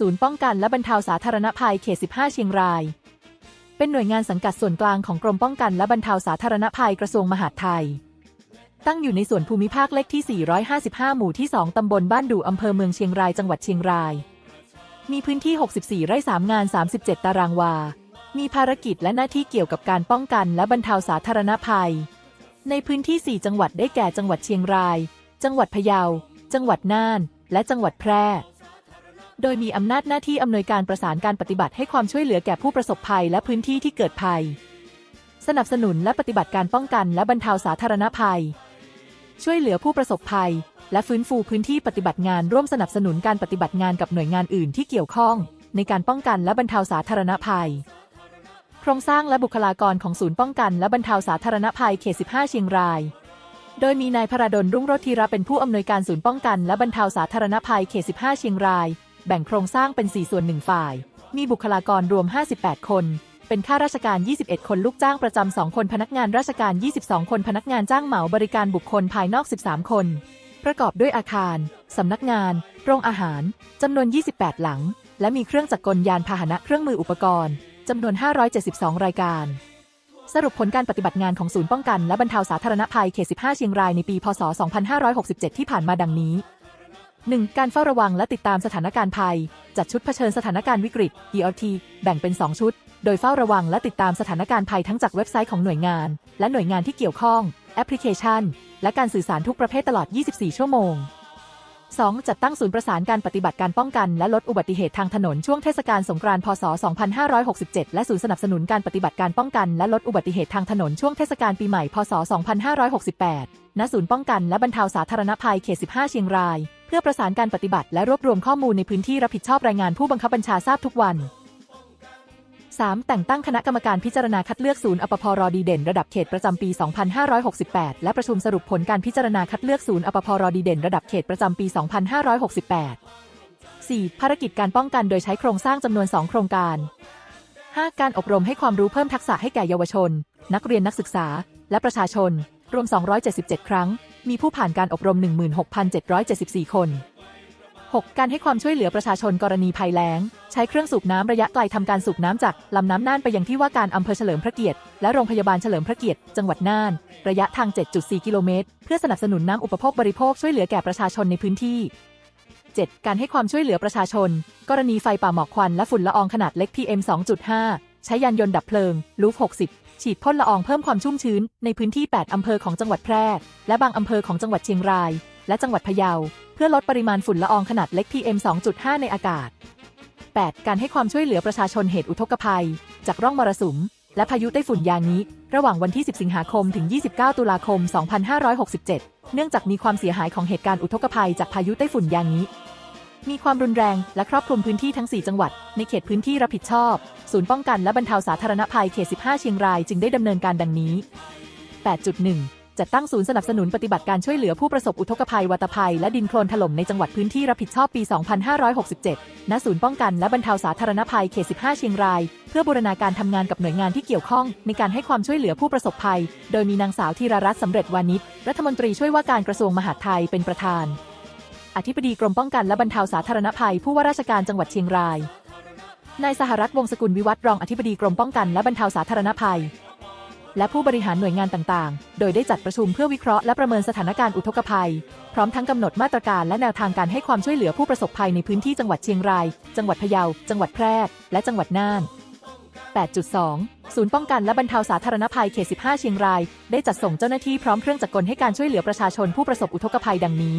ศูนย์ป้องกันและบรรเทาสาธารณภัยเขต 15 เชียงราย เป็นหน่วยงานสังกัดส่วนกลางของกรมป้องกันและบรรเทาสาธารณภัยกระทรวงมหาดไทย ตั้งอยู่ในส่วนภูมิภาคเลขที่ 455 หมู่ที่ 2 ตำบลบ้านดูอำเภอเมืองเชียงราย จังหวัดเชียงราย มีพื้นที่ 64 ไร่ 3 งาน 37 ตารางวา มีภารกิจและหน้าที่เกี่ยวกับการป้องกันและบรรเทาสาธารณภัย ในพื้นที่ 4 จังหวัดได้แก่จังหวัดเชียงราย จังหวัดพะเยา จังหวัดน่าน และจังหวัดแพร่ โดยมีอำนาจหน้าที่อำนวยการประสานการปฏิบัติให้ความช่วยเหลือแก่ผู้ประสบภัยและพื้นที่ที่เกิดภัย สนับสนุนและปฏิบัติการป้องกันและบรรเทาสาธารณภัย ช่วยเหลือผู้ประสบภัย และฟื้นฟูพื้นที่ปฏิบัติงานร่วมสนับสนุนการปฏิบัติงานกับหน่วยงานอื่นที่เกี่ยวข้อง ในการป้องกันและบรรเทาสาธารณภัย โครงสร้างและบุคลากรของศูนย์ป้องกันและบรรเทาสาธารณภัยเขต 15 เชียงรายโดยมีนายพระดลรุ่งโรธีระเป็นผู้อำนวยการศูนย์ป้องกันและบรรเทาสาธารณภัยเขต 15 เชียงราย แบ่งโครงสร้างเป็น 4 ส่วน 1 ฝ่าย มีบุคลากรรวม 58 คน เป็นข้าราชการ 21 คนลูกจ้างประจำ 2 คนพนักงานราชการ 22 คนพนักงานจ้างเหมาบริการบุคคลภายนอก 13 คน ประกอบด้วยอาคาร สำนักงาน โรงอาหาร จำนวน 28 หลัง และมีเครื่องจักรกลยานพาหนะเครื่องมืออุปกรณ์จำนวน 572 รายการสรุปผลการปฏิบัติงานของศูนย์ป้องกันและบรรเทาสาธารณภัยเขต 15 เชียงรายในปี พศ 2567 ที่ผ่านมาดังนี้ 1. การเฝ้าระวังและติดตามสถานการณ์ภัย จัดชุดเผชิญสถานการณ์วิกฤต ERT แบ่งเป็น 2 ชุด โดยเฝ้าระวังและติดตามสถานการณ์ภัยทั้งจากเว็บไซต์ของหน่วยงาน และหน่วยงานที่เกี่ยวข้อง แอปพลิเคชัน และการสื่อสารทุกประเภทตลอด 24 ชั่วโมง 2. จัดตั้งศูนย์ประสานการปฏิบัติการป้องกัน และลดอุบัติเหตุทางถนนช่วงเทศกาลสงกรานต์พศ 2567 และศูนย์สนับสนุนการปฏิบัติการป้องกัน และลดอุบัติเหตุทางถนนช่วงเทศกาลปีใหม่ พศ 2568 ณ ศูนย์ป้องกันและบรรเทาสาธารณภัยเขต 15 เชียงราย พื่อประสานการปฏิบัติและรวบรวมข้อมูลในพื้นที่รับผิดชอบรายงานผู้บังคับบัญชาทราบทุกวัน 3. แต่งตั้งคณะกรรมการพิจารณาคัดเลือกศูนย์อปพรดีเด่นระดับเขตประจำปี 2568 และประชุมสรุปผลการพิจารณาคัดเลือกศูนย์อปพรดีเด่นระดับเขตประจำปี 2568 4. ภารกิจการป้องกันโดยใช้โครงสร้างจำนวน 2 โครงการ 5. การอบรมให้ความรู้เพิ่มทักษะให้แก่เยาวชน นักเรียนนักศึกษา และประชาชน รวม 277 ครั้ง มีผู้ผ่านการอบรม 16,774 คน 6. การให้ความช่วยเหลือประชาชนกรณีภัยแล้ง ใช้เครื่องสูบน้ำระยะไกลทำการสูบน้ำจากลำน้ำน่านไปยังที่ว่าการอำเภอเฉลิมพระเกียรติ และโรงพยาบาลเฉลิมพระเกียรติ จังหวัดน่าน ระยะทาง 7.4 กิโลเมตร เพื่อสนับสนุนน้ำอุปโภคบริโภคช่วยเหลือแก่ประชาชนในพื้นที่ 7. การให้ความช่วยเหลือประชาชน กรณีไฟป่าหมอกควันและฝุ่นละอองขนาดเล็ก PM 2.5 ใช้ยานยนต์ดับเพลิง ลูฟ 60 ฉีดพ่นละอองเพิ่มความชุ่มชื้นในพื้นที่ 8 อำเภอของจังหวัดแพร่ และบางอำเภอของจังหวัดเชียงราย และจังหวัดพะเยา เพื่อลดปริมาณฝุ่นละอองขนาดเล็ก PM 2.5 ในอากาศ 8. การให้ความช่วยเหลือประชาชนเหตุอุทกภัย จากร่องมรสุม และพายุไต้ฝุ่นยางิระหว่างวันที่ 10 สิงหาคมถึง 29 ตุลาคม 2567 เนื่องจากมีความเสียหายของเหตุการณ์อุทกภัยจากพายุไต้ฝุ่นยางิ มีความรุนแรงและครอบคลุมพื้นที่ทั้ง 4 จังหวัด ในเขตพื้นที่รับผิดชอบ ศูนย์ป้องกันและบรรเทาสาธารณภัยเขต 15 เชียงรายจึงได้ดำเนินการดังนี้ 8.1 จัดตั้งศูนย์สนับสนุนปฏิบัติการช่วยเหลือผู้ประสบอุทกภัยวัตภัย และดินโคลนถล่มในจังหวัดพื้นที่รับผิดชอบปี 2567 ณ ศูนย์ป้องกันและบรรเทาสาธารณภัยเขต 15 เชียงราย เพื่อบูรณาการทำงานกับหน่วยงานที่เกี่ยวข้อง ในการให้ความช่วยเหลือผู้ประสบภัย โดยมีนางสาวธีรรัตน์สำเร็จวานิชรัฐมนตรีช่วยว่าการกระทรวงมหาดไทยเป็นประธาน อธิบดีกรมป้องกันและบรรเทาสาธารณภัย ผู้ว่าราชการจังหวัดเชียงราย นายสหรัฐวงศ์สกุลวิวัฒน์รองอธิบดีกรมป้องกันและบรรเทาสาธารณภัย และผู้บริหารหน่วยงานต่างๆ โดยได้จัดประชุมเพื่อวิเคราะห์และประเมินสถานการณ์อุทกภัย พร้อมทั้งกำหนดมาตรการและแนวทางการให้ความช่วยเหลือผู้ประสบภัยในพื้นที่จังหวัดเชียงราย จังหวัดพะเยา จังหวัดแพร่ และจังหวัดน่าน8.2 ศูนย์ป้องกันและบรรเทาสาธารณภัยเขต 15 เชียงราย ได้จัดส่งเจ้าหน้าที่พร้อมเครื่องจักรกลให้การช่วยเหลือประชาชนผู้ประสบอุทกภัยดังนี้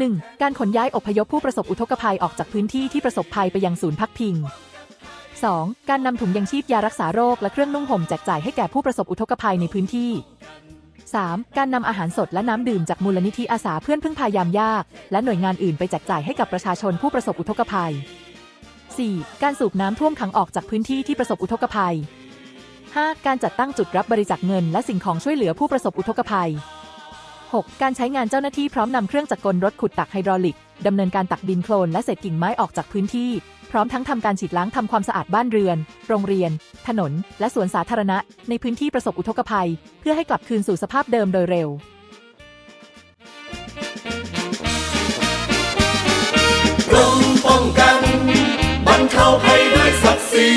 1. การขนย้ายอพยพผู้ประสบอุทกภัยออกจากพื้นที่ที่ประสบภัยไปยังศูนย์พักพิง 2. การนำถุงยังชีพยารักษาโรคและเครื่องนุ่งห่มแจกจ่ายให้แก่ผู้ประสบอุทกภัยในพื้นที่ 3. การนำอาหารสดและน้ำดื่มจากมูลนิธิอาสาเพื่อนพึ่งพายามยาก และหน่วยงานอื่นไปแจกจ่ายให้กับประชาชนผู้ประสบอุทกภัย 4. การสูบน้ำท่วมขังออกจากพื้นที่ที่ประสบอุทกภัย 5. การจัดตั้งจุดรับบริจาคเงินและสิ่งของช่วยเหลือผู้ประสบอุทกภัย 6. การใช้งานเจ้าหน้าที่พร้อมนำเครื่องจักรกลรถขุดตักไฮดรอลิกดำเนินการตักดินโคลนและเศษกิ่งไม้ออกจากพื้นที่ พร้อมทั้งทำการฉีดล้างทำความสะอาดบ้านเรือน โรงเรียน ถนน และสวนสาธารณะ ในพื้นที่ประสบอุทกภัย เพื่อให้กลับคืนสู่สภาพเดิมโดยเร็วกรมป้องกันบรรเทาภัยด้วยศักดิ์ศรี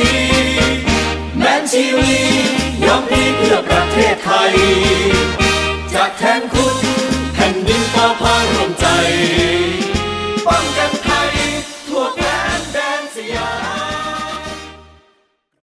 แมนชีวียอมพีเพื่อประเทศไทย พาร่วมใจ